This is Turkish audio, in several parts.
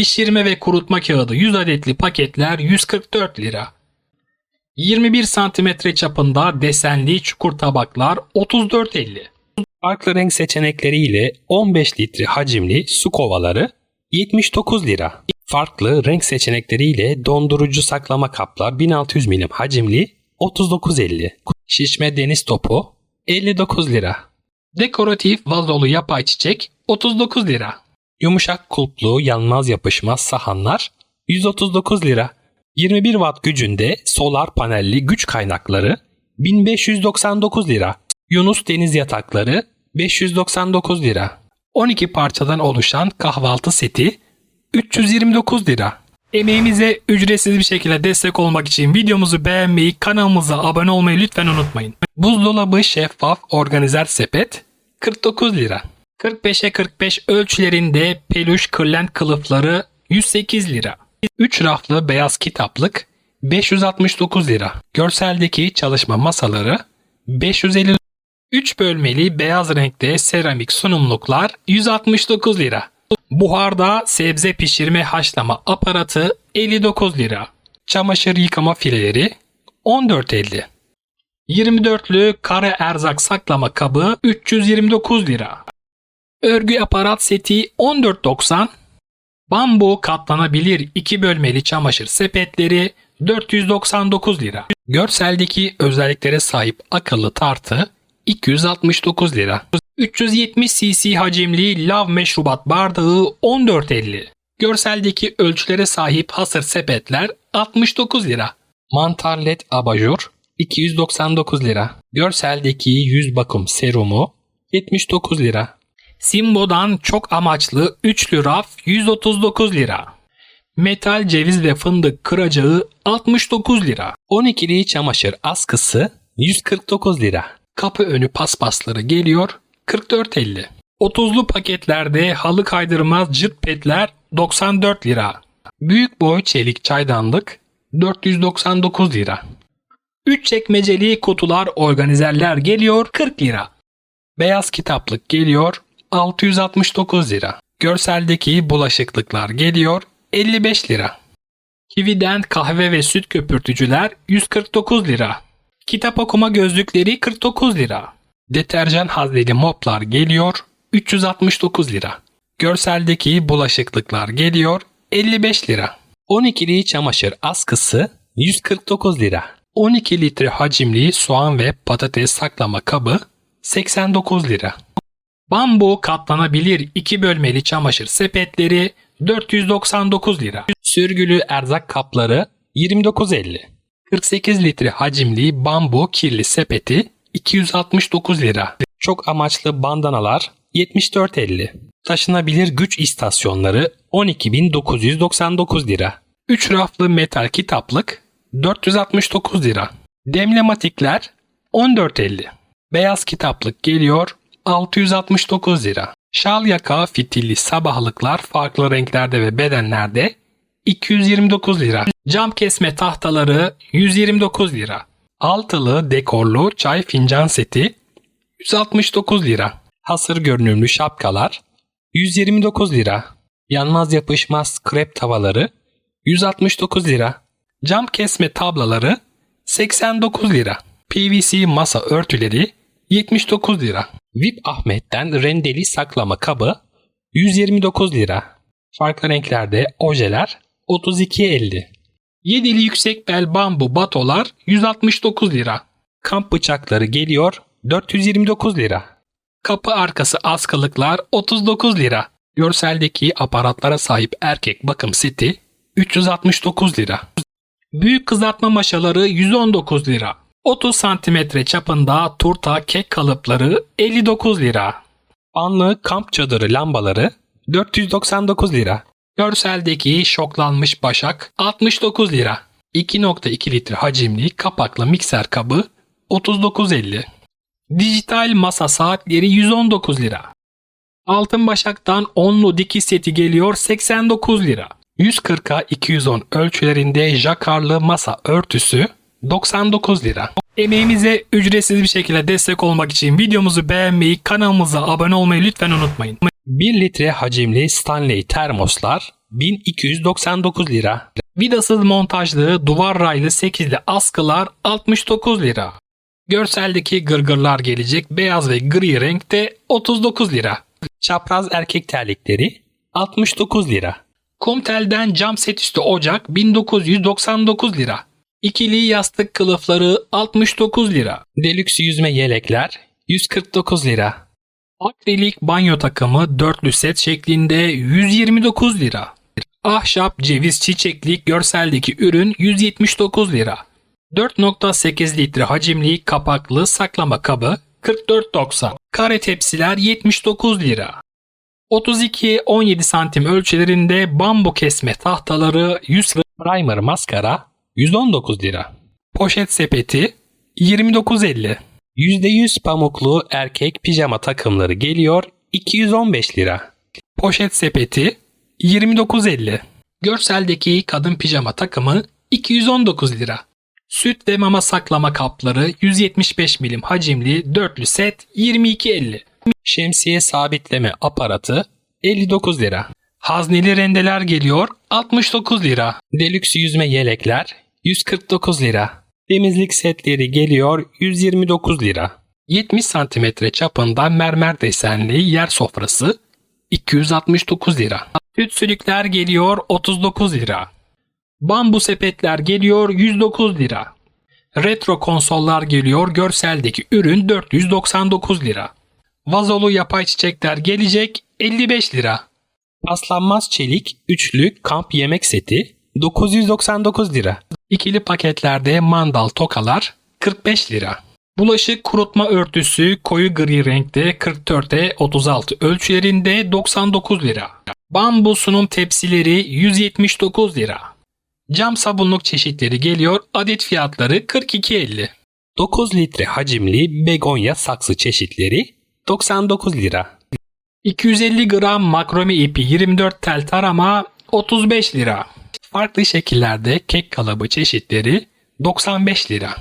Pişirme ve kurutma kağıdı 100 adetli paketler 144 lira. 21 santimetre çapında desenli çukur tabaklar 34.50. Farklı renk seçenekleriyle 15 litre hacimli su kovaları 79 lira. Farklı renk seçenekleriyle dondurucu saklama kaplar 1600 milim hacimli 39.50. Şişme deniz topu 59 lira. Dekoratif vazolu yapay çiçek 39 lira. Yumuşak kulplu yanmaz yapışmaz sahanlar 139 lira. 21 watt gücünde solar panelli güç kaynakları 1599 lira. Yunus deniz yatakları 599 lira. 12 parçadan oluşan kahvaltı seti 329 lira. Emeğimize ücretsiz bir şekilde destek olmak için videomuzu beğenmeyi, kanalımıza abone olmayı lütfen unutmayın. Buzdolabı şeffaf organizer sepet 49 lira. 45'e 45 ölçülerinde peluş kırlent kılıfları 108 lira. 3 raflı beyaz kitaplık 569 lira. Görseldeki çalışma masaları 550 3 bölmeli beyaz renkte seramik sunumluklar 169 lira. Buharda sebze pişirme haşlama aparatı 59 lira. Çamaşır yıkama fileleri 14.50. 24'lü kare erzak saklama kabı 329 lira. Örgü aparat seti 14.90. Bambu katlanabilir 2 bölmeli çamaşır sepetleri 499 lira. Görseldeki özelliklere sahip akıllı tartı 269 lira. 370 cc hacimli lav meşrubat bardağı 14.50. Görseldeki ölçülere sahip hasır sepetler 69 lira. Mantar led abajur 299 lira. Görseldeki yüz bakım serumu 79 lira. Simbo'dan çok amaçlı üçlü raf 139 lira. Metal ceviz ve fındık kıracağı 69 lira. 12'li çamaşır askısı 149 lira. Kapı önü paspasları geliyor 44.50. 30'lu paketlerde halı kaydırmaz cırt petler 94 lira. Büyük boy çelik çaydanlık 499 lira. 3 çekmeceli kutular organizerler geliyor 40 lira. Beyaz kitaplık geliyor 669 lira. Görseldeki bulaşıklıklar geliyor 55 lira. Kivi'den kahve ve süt köpürtücüler 149 lira. Kitap okuma gözlükleri 49 lira. Deterjan hazneli moplar geliyor 369 lira. Görseldeki bulaşıklıklar geliyor 55 lira. 12'li çamaşır askısı 149 lira. 12 litre hacimli soğan ve patates saklama kabı 89 lira. Bambu katlanabilir 2 bölmeli çamaşır sepetleri 499 lira. Sürgülü erzak kapları 29.50. 48 litre hacimli bambu kirli sepeti 269 lira. Çok amaçlı bandanalar 74.50. Taşınabilir güç istasyonları 12.999 lira. 3 raflı metal kitaplık 469 lira. Demlematikler 14.50. Beyaz kitaplık geliyor 669 lira. Şal yaka fitilli sabahlıklar farklı renklerde ve bedenlerde 229 lira. Cam kesme tahtaları 129 lira. Altılı dekorlu çay fincan seti 169 lira. Hasır görünümlü şapkalar 129 lira. Yanmaz yapışmaz krep tavaları 169 lira. Cam kesme tablaları 89 lira. PVC masa örtüleri 79 lira. VIP Ahmet'ten rendeli saklama kabı 129 lira. Farklı renklerde ojeler 32.50. Yedili yüksek bel bambu batolar 169 lira. Kamp bıçakları geliyor 429 lira. Kapı arkası askılıklar 39 lira. Görseldeki aparatlara sahip erkek bakım seti 369 lira. Büyük kızartma maşaları 119 lira. 30 santimetre çapında turta kek kalıpları 59 lira. Anlı kamp çadırı lambaları 499 lira. Görseldeki şoklanmış başak 69 lira. 2.2 litre hacimli kapaklı mikser kabı 39.50. Dijital masa saatleri 119 lira. Altın başaktan onlu dikiş seti geliyor 89 lira. 140'a 210 ölçülerinde jakarlı masa örtüsü 99 lira. Emeğimize ücretsiz bir şekilde destek olmak için videomuzu beğenmeyi, kanalımıza abone olmayı lütfen unutmayın. 1 litre hacimli Stanley termoslar 1299 lira. Vidasız montajlı duvar raylı 8'li askılar 69 lira. Görseldeki gırgırlar gelecek beyaz ve gri renkte 39 lira. Çapraz erkek terlikleri 69 lira. Kumtel'den cam set üstü ocak 1999 lira. İkili yastık kılıfları 69 lira. Deluxe yüzme yelekler 149 lira. Akrilik banyo takımı dörtlü set şeklinde 129 lira. Ahşap ceviz çiçeklik görseldeki ürün 179 lira. 4.8 litre hacimli kapaklı saklama kabı 44.90. Kare tepsiler 79 lira. 32-17 santim ölçülerinde bambu kesme tahtaları 100 lira. Primer maskara 119 lira. Poşet sepeti 29.50. %100 pamuklu erkek pijama takımları geliyor 215 lira. Poşet sepeti 29.50. Görseldeki kadın pijama takımı 219 lira. Süt ve mama saklama kapları 175 milim hacimli dörtlü set 22.50. Şemsiye sabitleme aparatı 59 lira. Hazneli rendeler geliyor 69 lira. Deluxe yüzme yelekler 149 lira. Temizlik setleri geliyor 129 lira. 70 santimetre çapında mermer desenli yer sofrası 269 lira. Süt sülükler geliyor 39 lira. Bambu sepetler geliyor 109 lira. Retro konsollar geliyor görseldeki ürün 499 lira. Vazolu yapay çiçekler gelecek 55 lira. Paslanmaz çelik üçlü kamp yemek seti 999 lira. İkili paketlerde mandal tokalar 45 lira. Bulaşık kurutma örtüsü koyu gri renkte 44'e 36 ölçülerinde 99 lira. Bambu sunum tepsileri 179 lira. Cam sabunluk çeşitleri geliyor adet fiyatları 42.50. 9 litre hacimli begonya saksı çeşitleri 99 lira. 250 gram makrome ipi 24 tel tarama 35 lira. Farklı şekillerde kek kalıbı çeşitleri 95 lira.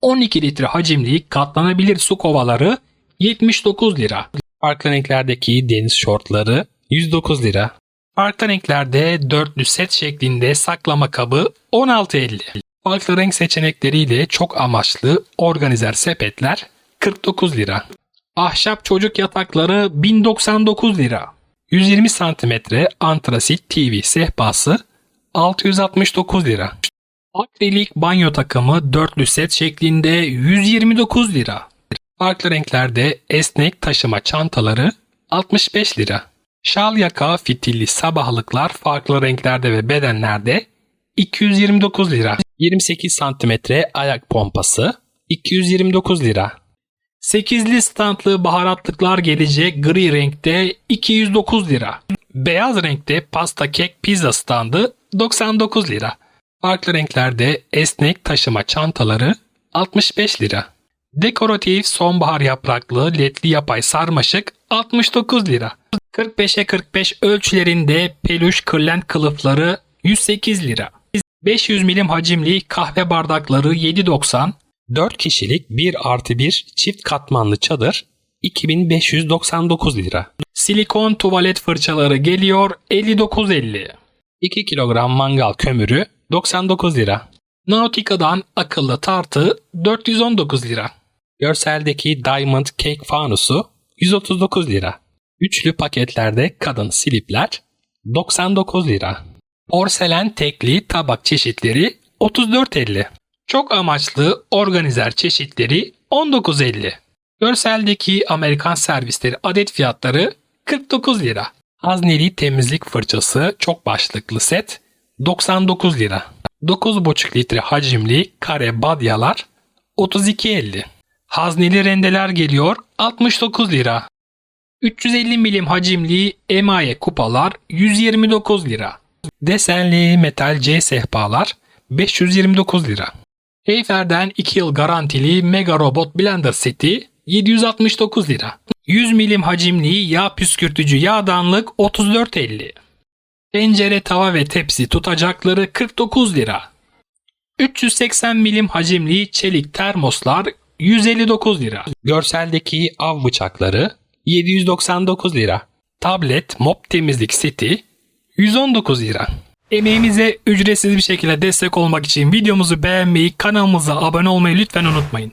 12 litre hacimli katlanabilir su kovaları 79 lira. Farklı renklerdeki deniz şortları 109 lira. Farklı renklerde dörtlü set şeklinde saklama kabı 16.50. Farklı renk seçenekleriyle çok amaçlı organizer sepetler 49 lira. Ahşap çocuk yatakları 1099 lira. 120 santimetre antrasit TV sehpası 669 lira. Akrilik banyo takımı dörtlü set şeklinde 129 lira. Farklı renklerde esnek taşıma çantaları 65 lira. Şal yaka fitilli sabahlıklar farklı renklerde ve bedenlerde 229 lira. 28 santimetre ayak pompası 229 lira. 8'li standlı baharatlıklar gelecek gri renkte 209 lira. Beyaz renkte pasta kek pizza standı 99 lira. Farklı renklerde esnek taşıma çantaları 65 lira. Dekoratif sonbahar yapraklı ledli yapay sarmaşık 69 lira. 45'e 45 ölçülerinde peluş kırlent kılıfları 108 lira. 500 milim hacimli kahve bardakları 7.90, 4 kişilik 1 artı 1 çift katmanlı çadır 2599 lira. silikon tuvalet fırçaları geliyor 59.50. 2 kilogram mangal kömürü 99 lira. Nautica'dan akıllı tartı 419 lira. Görseldeki Diamond Cake fanusu 139 lira. Üçlü paketlerde kadın silipler 99 lira. Porselen tekli tabak çeşitleri 34.50. Çok amaçlı organizer çeşitleri 19.50. Görseldeki Amerikan servisleri adet fiyatları 49 lira. Hazneli temizlik fırçası çok başlıklı set 99 lira. 9,5 litre hacimli kare badyalar 32.50. Hazneli rendeler geliyor 69 lira. 350 milim hacimli emaye kupalar 129 lira. Desenli metal C sehpalar 529 lira. Eyfer'den 2 yıl garantili Mega Robot Blender seti 769 lira. 100 milim hacimli yağ püskürtücü yağdanlık 34.50. Tencere, tava ve tepsi tutacakları 49 lira. 380 milim hacimli çelik termoslar 159 lira. Görseldeki av bıçakları 799 lira. Tablet mop temizlik seti 119 lira. Emeğimize ücretsiz bir şekilde destek olmak için videomuzu beğenmeyi, kanalımıza abone olmayı lütfen unutmayın.